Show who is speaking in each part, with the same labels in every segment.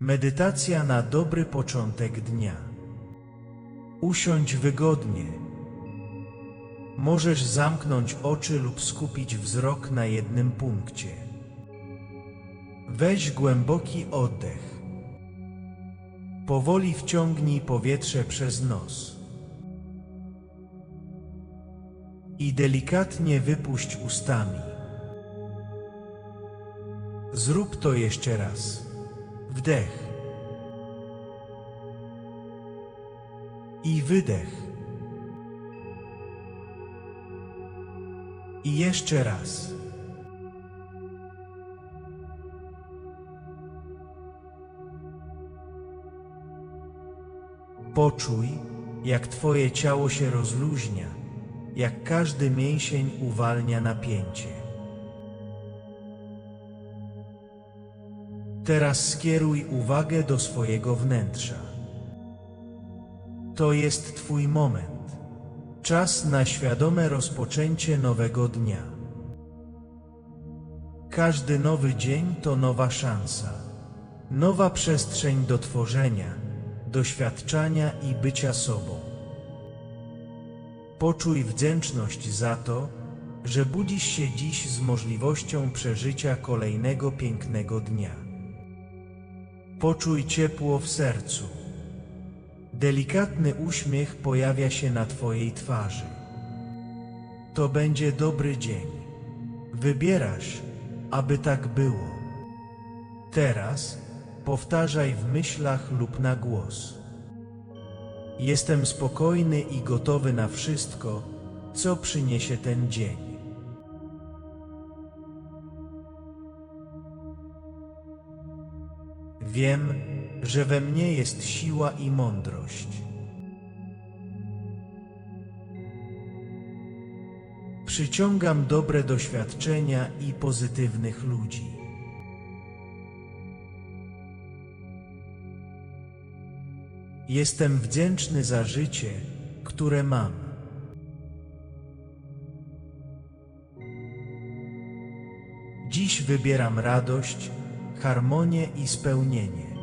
Speaker 1: Medytacja na dobry początek dnia. Usiądź wygodnie. Możesz zamknąć oczy lub skupić wzrok na jednym punkcie. Weź głęboki oddech. Powoli wciągnij powietrze przez nos. I delikatnie wypuść ustami. Zrób to jeszcze raz. Wdech. I wydech. I jeszcze raz. Poczuj, jak Twoje ciało się rozluźnia, jak każdy mięsień uwalnia napięcie. Teraz skieruj uwagę do swojego wnętrza. To jest Twój moment. Czas na świadome rozpoczęcie nowego dnia. Każdy nowy dzień to nowa szansa, nowa przestrzeń do tworzenia, doświadczania i bycia sobą. Poczuj wdzięczność za to, że budzisz się dziś z możliwością przeżycia kolejnego pięknego dnia. Poczuj ciepło w sercu. Delikatny uśmiech pojawia się na Twojej twarzy. To będzie dobry dzień. Wybierasz, aby tak było. Teraz powtarzaj w myślach lub na głos. Jestem spokojny i gotowy na wszystko, co przyniesie ten dzień. Wiem, że we mnie jest siła i mądrość. Przyciągam dobre doświadczenia i pozytywnych ludzi. Jestem wdzięczny za życie, które mam. Dziś wybieram radość, harmonię i spełnienie.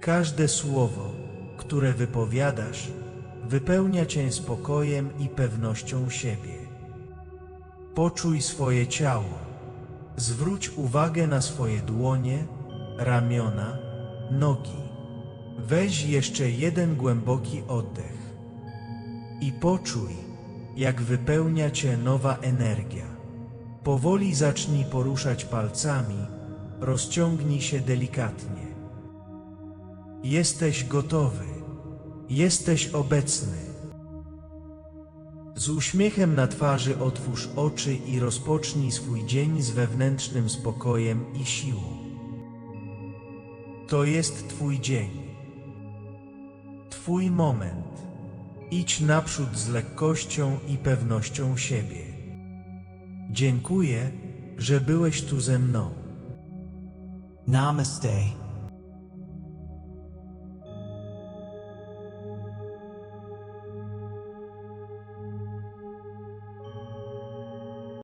Speaker 1: Każde słowo, które wypowiadasz, wypełnia cię spokojem i pewnością siebie. Poczuj swoje ciało. Zwróć uwagę na swoje dłonie, ramiona, nogi. Weź jeszcze jeden głęboki oddech i poczuj, jak wypełnia cię nowa energia. Powoli zacznij poruszać palcami, rozciągnij się delikatnie. Jesteś gotowy, jesteś obecny. Z uśmiechem na twarzy otwórz oczy i rozpocznij swój dzień z wewnętrznym spokojem i siłą. To jest Twój dzień. Twój moment. Idź naprzód z lekkością i pewnością siebie. Dziękuję, że byłeś tu ze mną.
Speaker 2: Namaste.